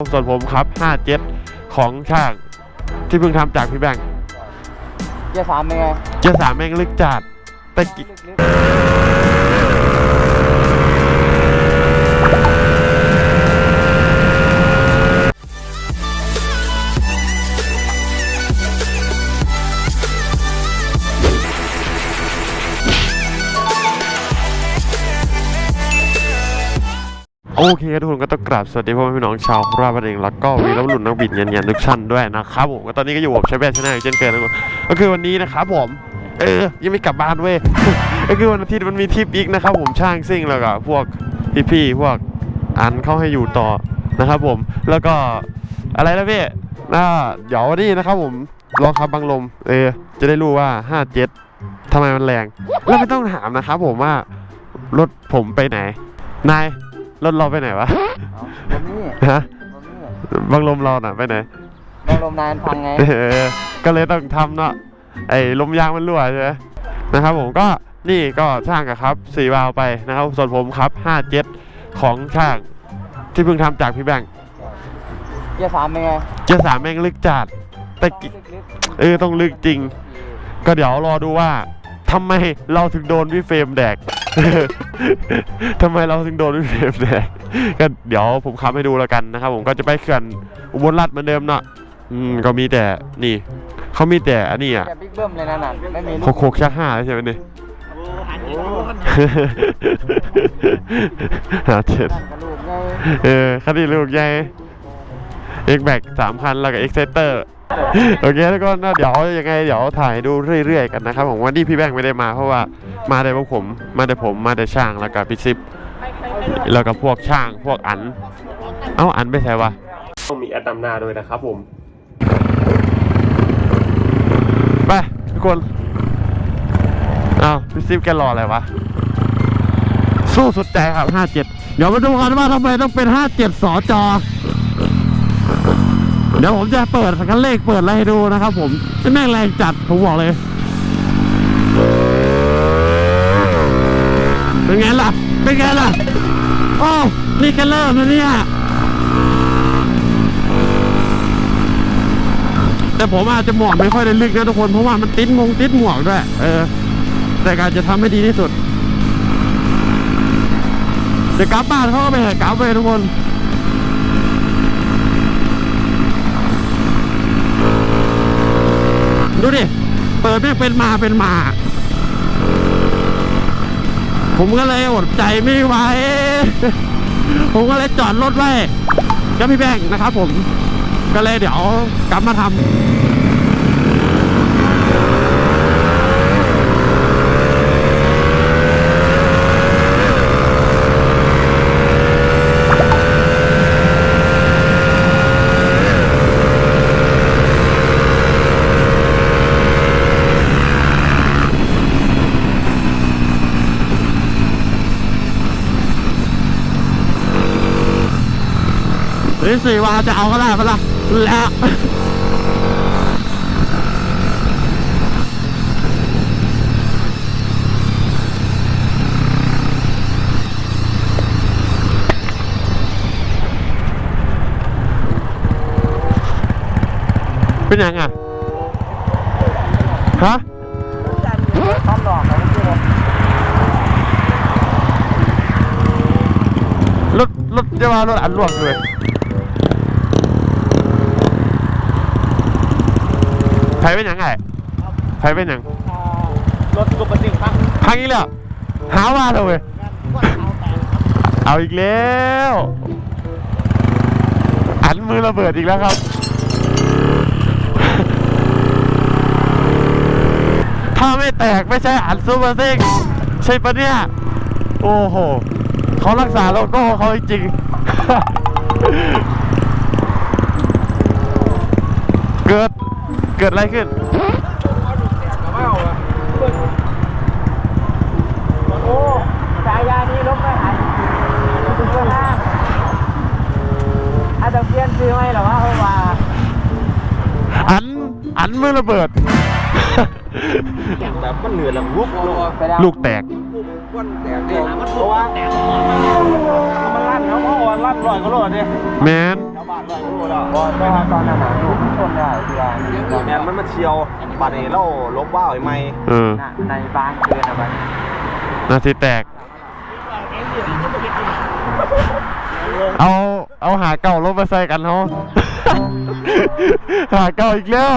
ส่วนผมครับ57ของช่างที่เพิ่งทำจากพี่แบงค์เกียร์สามเป็นไงเจ้าสามแม่งลึกจัดแต่กิ ลึก โอเคทุกคนก็ต้องกราบสวัสดีพ่อแม่พี่น้องชาวโคราชบ้านเองแล้วก็วีรบุรุษนักบินเงียนๆทุกท่านด้วยนะครับผมก็ตอนนี้ก็อยู่กับใช้แบนชนะเช่นเคยนะครับก็คือวันนี้นะครับผมเออยังไม่กลับบ้านเว้ยก็คือวันอาทิตย์มันมีทริปอีกนะครับผมช่างซิ่งแล้วก็พวกพี่ๆพวกอันเข้าให้อยู่ต่อนะครับผมแล้วก็อะไรนะพี่น่าเดี๋ยววันนี้นะครับผมลองขับบังลมเออจะได้รู้ว่า57ทำไมมันแรงแล้วไม่ต้องถามนะครับผมว่ารถผมไปไหนนาย รถเราไปไหนวะเอาลมนี่ฮะลมนี่บังลมเราน่ะไปไหนลมลมนานพังไง เออก็เลยต้องทำเนาะไอ้ลมยางมันรั่วใช่ไหมนะครับผมก็นี่ก็ช่างอะครับสี่วาล์วไปนะครับ ส่วนผมครับห้าเจ็ดของช่างที่เพิ่งทำจากพี่แบงค์เกียร์สามเป็นไงเจ้าสามแม่งลึกจัดแต่กิ ลึกลึกเออต้องลึกจริง ก็เดี๋ยวรอดูว่า ทำไมเราถึงโดนพี่เฟรมแดกทำไมเราถึงโดนพี่เฟรมแดกก็เดี๋ยวผมขับให้ดูแล้วกันนะครับ ผมก็จะไปเขื่อนอุบลรัฐเหมือนเดิมเนาะอืมก็มีแต่นี่เขามีแต่อันนี้อะแต่บิ๊กเบิ้มเลยนะน่ะไม่มีโคลูกโคกชักห้าใช่ไหมนี่หาเจ็ดนั่นกระลูกไงเออคันนี้ลูกใหญ่เอ็กแบกสามคันแล้วก็เอ็กเซเตอร์ โอเคทุกคนนะเดี๋ยวยังไงเดี๋ยวถ่ายดูเรื่อยๆกันนะครับผมวันนี้พี่แบงค์ไม่ได้มาเพราะว่ามาแต่พวกผมมาแต่ผมมาแต่ช่างแล้วก็พี่ซิปแล้วก็พวกช่างพวกอัน เอ้าอันไปใช่วะต้องมีแอดนำหน้าด้วยนะครับผมไปทุกคนเอ้าพี่ซิปแกรออะไรวะสู้สุดใจครับ 57 เดี๋ยวมาดูกันว่าทำไมต้องเป็น 57สอจอ เดี๋ยวผมจะเปิดคันเลขเปิดอะไรให้ดูนะครับ ผมแม่งแรงจัดผมบอกเลยเป็นไงล่ะเป็นไงล่ะโอ้นี่กันเริ่มแล้วเนี่ยแต่ผมอาจจะหมวกไม่ค่อยได้ลึกนะทุกคนเพราะว่ามันติดมงติดหมวกด้วยเออ แต่การจะทำให้ดีที่สุดเดี๋ยวกลับบ้านเขาก็ไปหากลับไปทุกคน ดูดิ เปิดไม่เป็นมาเป็นมา ผมก็เลยอดใจไม่ไหว ผมก็เลยจอดรถไว้กับพี่แบงค์นะครับผม ก็เลยเดี๋ยวกลับมาทำ หรือสี่วาจะเอาก็ได้ปะล่ะแล้วเป็นยังอะฮะต้อมดอกเขาไม่ใช่หรอกรถรถจะมารถอันลวกเลย ไผเป็นหยังไงไผเป็นหยังรถกระดิ่งพังพังอีกแล้วหาว่าเราเว้ยเอาอีกแล้วอันมือระเบิดอีกแล้วครับ ถ้าไม่แตกไม่ใช่อันซูเปอร์ซิงใช่ปะเนี่ย โอ้โหเขารักษาโลโก้เขาจริงๆเกิด เกิดอะไรขึ้น โอ้สายยานี้ลบไม่หายคุณเพื่อนห้างอาจจะเปลี่ยนซื้อไหมหรอวะเพราะว่าอัน อันมือระเบิด แบบมันเหนือแล้วลุกลงลูกแตกวันแตกเนี่ยมันเพราะว่ามันลั่นเขาเพราะว่าลั่นลอยก็รอดเนี่ยแมนชาว บ้านบอลก็ตอนนั้นลูกชนได้ที่ว่าแมนมันมาเชียวบาดนี้เราลบว่าวไอ้ไม่เออในบ้านเกินอะไรนาทีแตก เอาเอาหาเก่าลบมาใส่กันเขาหาเก่าอีกแล้ว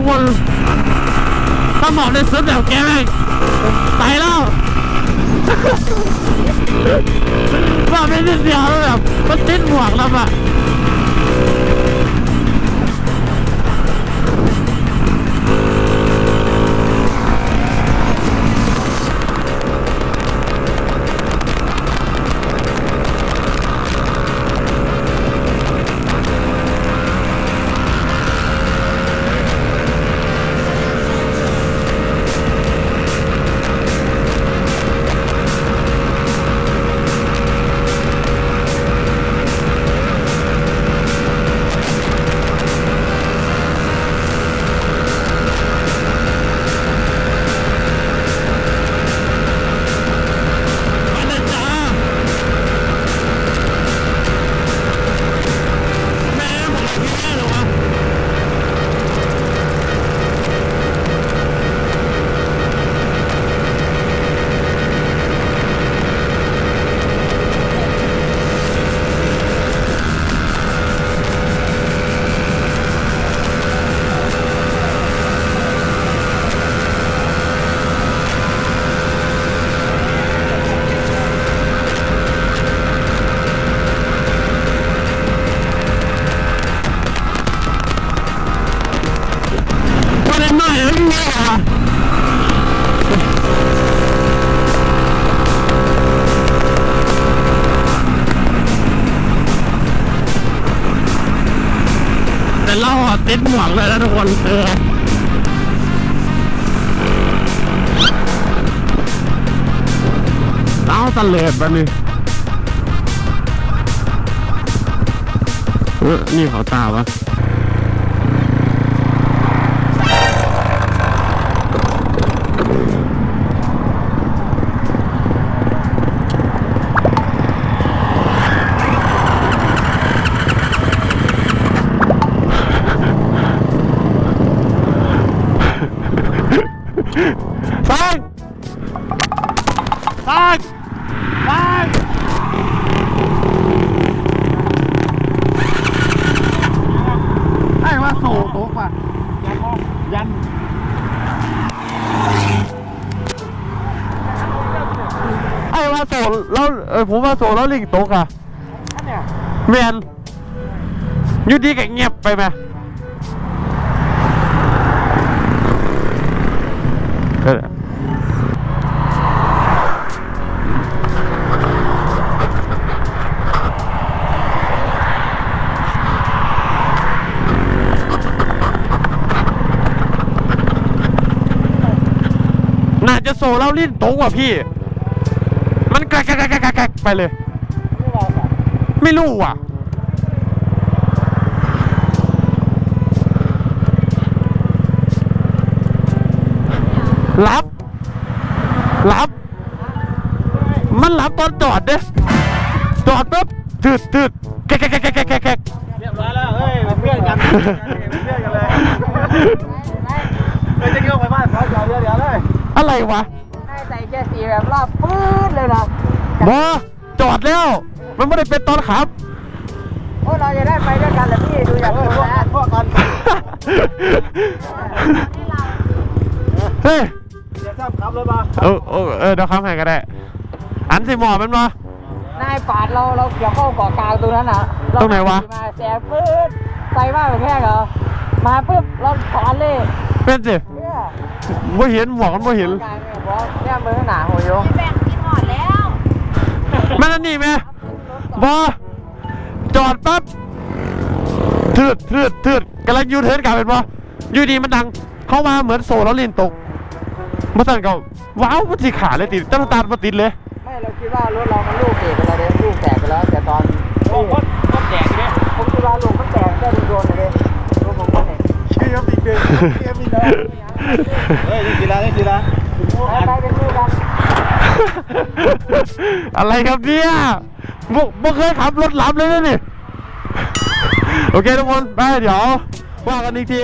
ทุกคนถ้าหมอบได้สุดแบบแกแม่งไปแล้วหมอบได้นิดเดียวแล้วแบบมันติดหมวกแล้วอะ แต่เราอะติดหมวกเลยนะทุกคนเออเอาตะเลิดไปนี่เออนี่เขาตาวะ ฟังฟังฟังไอ้ว่าโซ่โต๊ะป่ะยันยัน ไอ้ว่าโซ่แล้วเออผมว่าโซ่แล้วลิงโต๊ะอะแมนอยูดีกับเงียบไปไหมเออน่าจะโซเล่าลิ้นโต๊ะว่ะพี่ มันแกรกแกรกแกรกแกรกแกรก ไปเลย ไม่รู้อะ รับ รับ มันรับตอนจอดเด้จอดปุ๊บตืดตืดแกะแกะแกะแกะแกะแกะแกะเรียบร้อยแล้วเฮ้ยเป็นเพื่อนกันเป็นเพื่อนกันเลยเฮ้ยจะเกี่ยวไปบ้านเขาเดี๋ยวเดี๋ยวเดี๋ยวเลย อะไรวะให้ใส่แค่สีแบบรอบปื๊ดเลยนะบอ จอดแล้ว มันไม่ได้เป็นตอนขับ โอ้เราจะได้ไปด้วยกันเหรอพี่ดูอย่างนี้นะพวกกันเฮ้ยเดี๋ยวทราบครับรถมาเออเออเออเดี๋ยวค้ำให้ก็ได้ อันสิหมอมันมานายปาดเราเราเกี่ยวข้องเกาะกลางตรงนั้นอะเาตรงไหนวะมาแสบปื๊ดใส่มาแบบแค่เหรอมาปุ๊บเราถอนเลยเป็นสิเนี่ยไม่เห็นหมอกมันไม่เห็นกลางเนี่ยบอกเนี่ยมือหนาหัวโยง แบ่งกินหมดแล้ว มันอันนี้ไหมบอจอดปั๊บทืดทืดทืดกำลังยูเทิร์นกลับเป็นบออยู่ดีมันดัง เข้ามาเหมือนโซ่แล้วลินตกมาสั่นก็ว้าวมันสีขาดเลยติดตั้งตามาติดเลย ไม่เราคิดว่ารถเรามันลูกเบรกไปแล้วเด้ลูกแตกไปแล้วแต่ตอนโอ้โหรถแดงเนี่ยผมคิดว่าลูกมันแตกแค่โดนๆเลยลูกของมันเนี่ยเชื่อมีเกินเชื่อมีเลยเฮ้ยนี่กีฬานี่กีฬาไปไปเป็นคู่กัน อะไรครับเนี่ยบ่บ่เคยขับรถลับเลยนะนี่ โอเคทุกคน ไปเดี๋ยวว่ากันอีกที